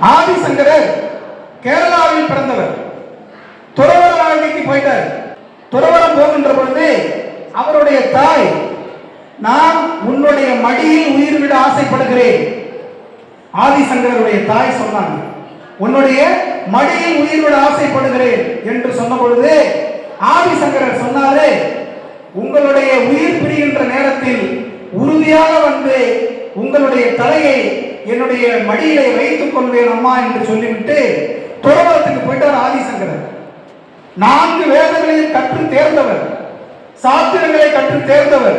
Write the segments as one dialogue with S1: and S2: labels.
S1: ஆதிசங்கரர் கேரளாவில் பிறந்தவர். துறவர வாழ்க்கைக்கு போயிட்டார். துறவரம் போகின்ற பொழுது அவருடைய தாய் நான் உன்னுடைய மடியில் உயிர் விட ஆசைப்படுகிறேன். ஆதிசங்கரருடைய தாய் சொன்னாங்க. உன்னுடைய மடியில் உயிர் விட ஆசைப்படுகிறேன். என்று சொன்ன பொழுது ஆதிசங்கரர் சொன்னாரே உங்களுடைய உயிர் பிரிகின்ற நேரத்தில் உறுதியாக வந்து உங்களுடைய தலையை என்னுடைய மடியிலே வைத்துக் கொள்வேன் அம்மா என்று சொல்லிவிட்டு துறவரத்துக்கு போயிட்டார் ஆதிசங்கரர். நான்கு வேதங்களையும் கற்று தேர்ந்தவர். சாத்திரங்களை கற்று தேர்ந்தவர்.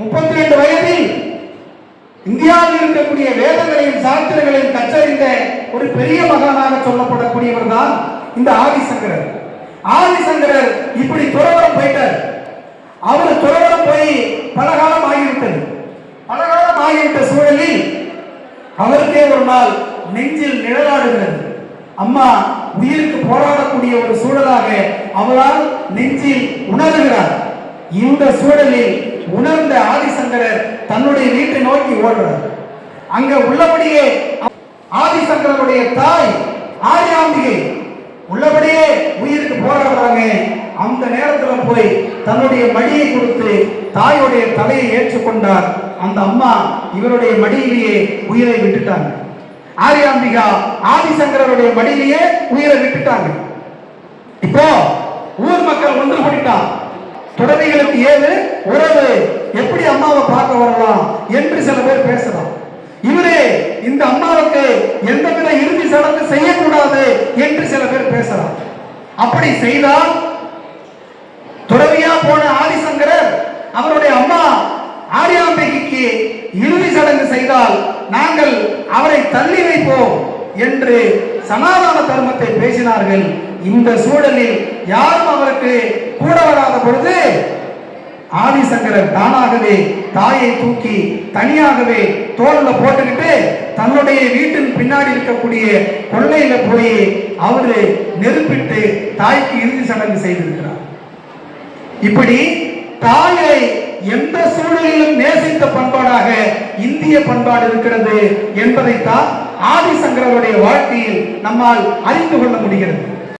S1: முப்பத்தி ரெண்டு வயதில் இந்தியாவில் இருக்கக்கூடிய வேதங்களையும் சாத்திரங்களையும் கற்றறிந்த ஒரு பெரிய மகானாக சொல்லப்படக்கூடியவர் தான் இந்த ஆதிசங்கரர். ஆதிசங்கரர் இப்படி துறவரம் போயிட்டார். அவர் துறவரம் போய் பலகாலம் ஆகிவிட்டது. பலகாலம் ஆகிவிட்ட சூழலில் ஒரே ஒரு நாள் நெஞ்சில் நிழலாடுகிறது. அம்மா உயிருக்கு போராடக்கூடிய ஒரு சூழலாக அவரால் நெஞ்சில் உணர்கிறார். இந்த சூழலில் உணர்ந்த ஆதிசங்கரர் தன்னுடைய வீட்டை நோக்கி ஓடுறார் அங்க உள்ளபடியே ஆதிசங்கரனுடைய தாய் ஆரியாம்பிகை உள்ளபடியே உயிருக்கு போராடுறாங்க அந்த நேரத்துல போய் தன்னுடைய மடியை கொடுத்து தாயுடைய தலையை ஏற்றுக்கொண்டார். அந்த அம்மா இவருடைய மடியிலேயே உயிரை விட்டுட்டாங்க. ஆரியாம்பிகா ஆதிசங்கரருடைய மடியிலேயே உயிரை விட்டுட்டாங்க. இப்போ ஊர் மக்கள் ஒன்று கூடிட்டா துறவிகளுக்கு ஏது? உறவு. எப்படி அம்மாவை பார்க்க வரலாம் என்று சில பேர் பேசலாம். இவரே இந்த அம்மாவுக்கு எந்தவித இறுதி சடங்கு செய்ய என்று சில பேர் பேசலாம் அப்படி செய்தால் துறவியா போன ஆதிசங்கரர் அவருடைய அம்மா ஆரியாம்பிகைக்கு இறுதி சடங்கு செய்தால் நாங்கள் அவரை தள்ளி வைப்போம் என்று சனாதன தர்மத்தை பேசினார்கள். இந்த சூழலில் யாரும் அவருக்கு கூட வராத பொழுது ஆதிசங்கரர் தானாகவே தாயை தூக்கி தனியாகவே தோல்ல போட்டுக்கிட்டு தன்னுடைய வீட்டின் பின்னாடி இருக்கக்கூடிய கொள்ளையில போய் அவரு நெருப்பிட்டு தாய்க்கு இறுதி சடங்கு செய்திருக்கிறார். இப்படி தாயை எந்த சூழலிலும் நேசித்த பண்பாடாக இந்திய பண்பாடு இருக்கிறது என்பதைத்தான் ஆதிசங்கரருடைய வாழ்க்கையில் நம்மால் அறிந்து கொள்ள முடிகிறது.